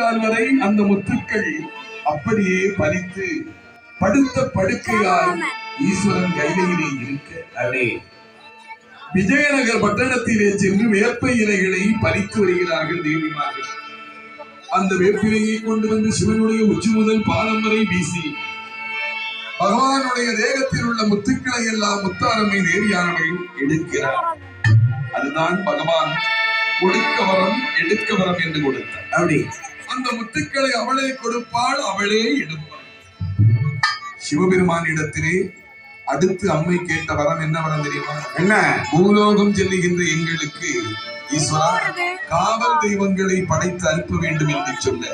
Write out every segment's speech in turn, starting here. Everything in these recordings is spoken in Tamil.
உள்ளங்கால் வரை அந்த முத்துக்கள் அப்படியே பலித்து படுத்த படுக்கையால் ஈஸ்வரன் கைலையிலே இருக்க. அப்படி விஜயநகர் பட்டணத்திலே சென்று வேப்ப இலைகளை பறித்து வருகிறார்கள் தேவிமார்கள். அந்த வேப்பிலையை கொண்டு வந்து சிவனுடைய உச்சி முதல் பாதம் வரை வீசி பகவானுடைய தேகத்தில் உள்ள முத்துக்களை எல்லாம் முத்தாரம்மை தேவியானவை எடுக்கிறார் அதுதான் பகவான் கொடுக்க வரம் எடுக்க வரம் என்று கொடுத்தார் அப்படி அந்த முத்துக்களை அவளே கொடுப்பாள் அவளே எடுப்பாள் சிவபெருமானிடத்திலே அடுத்து அம்மை கேட்ட வரம் என்ன வரம் தெரியுமா? என்ன? பூலோகம் செல்லுகின்ற எங்களுக்கு ஈஸ்வரா காவல் தெய்வங்களை படைத்து அனுப்ப வேண்டும் என்று சொல்ல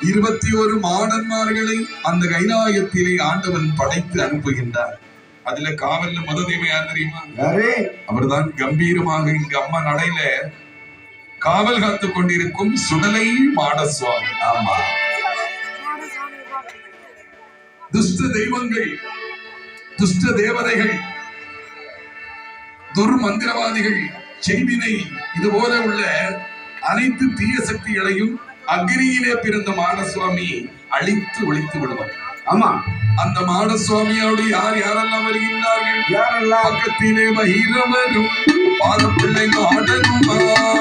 இருபத்தி ஒரு மாடன்மார்களை அந்த கைலாயத்திலே ஆண்டவன் படைத்து அனுப்புகின்றார். அதுல காவல்ல முத தெய்வம் யார் தெரியுமா? அவர்தான் கம்பீரமாக இங்கு அம்மா நடையில காவல் காத்து கொண்டிருக்கும் சுடலை மாடசுவாமி. ஆமா. துஷ்ட தெய்வங்கள் துஷ்ட தேவதைகள் துர்மந்திரவாதிகள் செய்வினை இது போல உள்ள அனைத்து தீய சக்திகளையும் அக்னியிலே பிறந்த மாடசுவாமி அழித்து ஒழித்து விடுவார். ஆமா. அந்த மாடசுவாமியோடு யார் யாரெல்லாம் வருகின்றார்கள்? யாரெல்லாம்? பக்கத்திலே பைரவரும் பாதப்பிள்ளை மாடனுமா?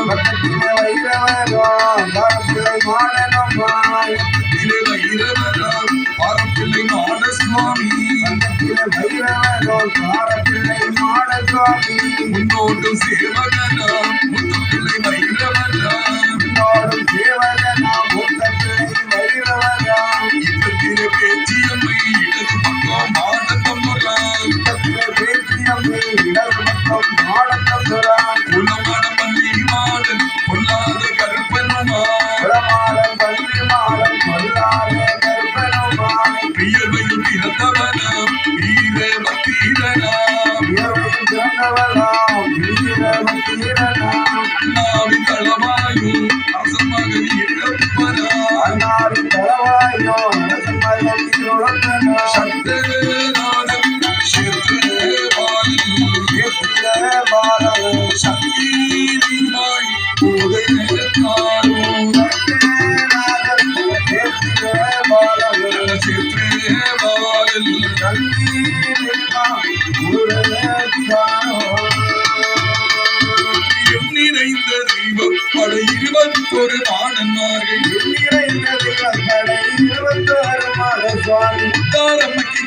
பக்கத்திலே வைரவரோ தாரப்பிள்ளை மாடனம்மாய் பக்கத்திலே பைரவராம் பாதப்பிள்ளை மாடசுவாமி. பக்கத்திலே வைரவரோ தாரப்பிள்ளை மாடசுவாமி. முன்னோட்டும் சேவகனாம் முத்தப்பிள்ளை பைரவராம் இன்னோடும் தேவகனா மூத்தப்பிள்ளை உயர்வையில் பிறந்தவளாம் வீரமத்தீரனாம் அண்ணாவின் களமாயும் அசமகதி இழப்பனாம் அண்ணாவின் தளவாயோ அரசமயம் திருடனா சக்தநாதம் ஒரு மாணன்மார்கள் நிறைந்த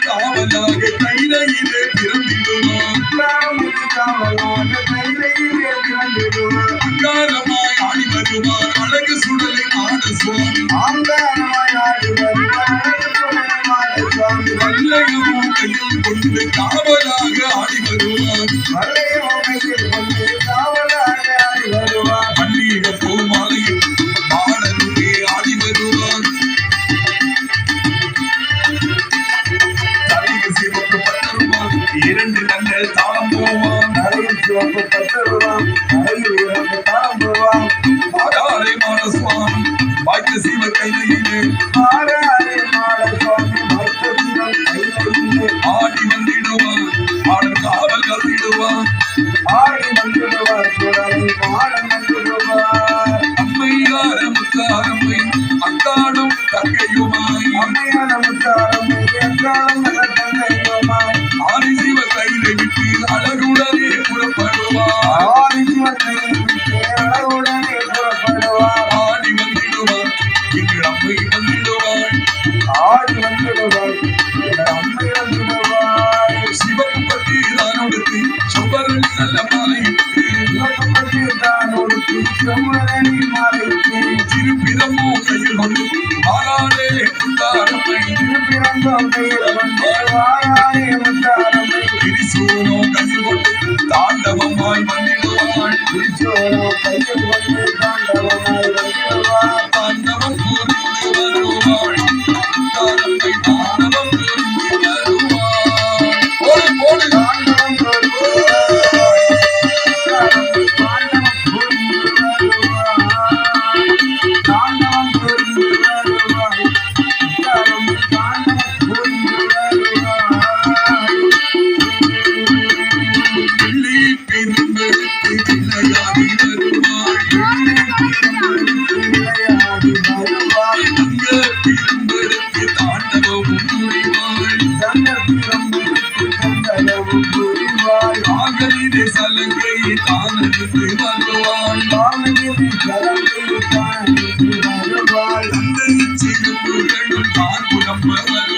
காவலாக கைலையிலே பிறந்திடுவான் ராமுதி பிறந்திடுவார். அங்காரமாய் ஆடி வருவார். அழகு சுடலை ஆட சுவாமி. வல்லையமும் கையில் கொண்டு காவலாக ஆடி வருவார். வல்லையோ கையில் கொண்டு காவலாக ஆடி வருவார். சிவப்பு பட்டருவாம் தலையில் இரண்டு தாம்புவாம் ஆடாரே மான சுவாமி பாக்கிய சிவ கையிலே ஆராரே மாட சுவாமி மருத்துவம் கையிலே ஆடி வந்திடுவான் ஆடல் காவல் கத்திடுவான் नीरे सल गई तान भगवान तान सल गई तान भगवान तंदई चिरुगण तान पुरम भगवान।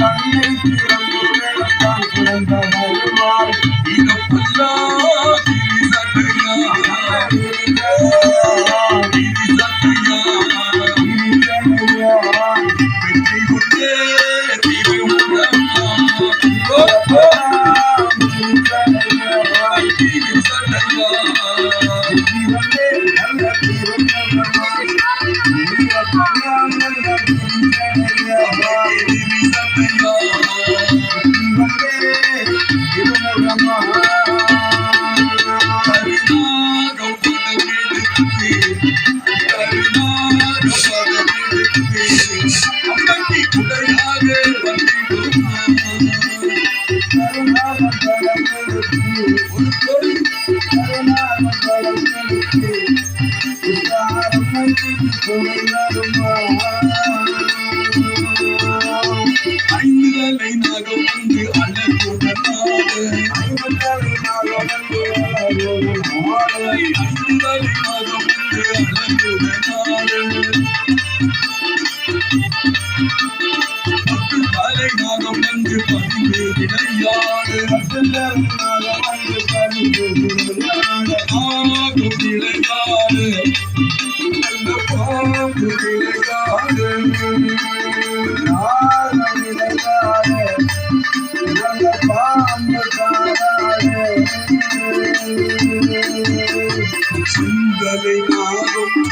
तंदई चिरुगण तान पुरम भगवान इरपल्ला Oh! அழகுடனாடு பத்து பதிவு விளையாடு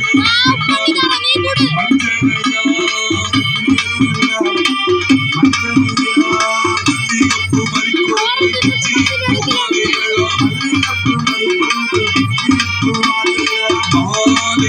மஞ்சளையா சிவப்பு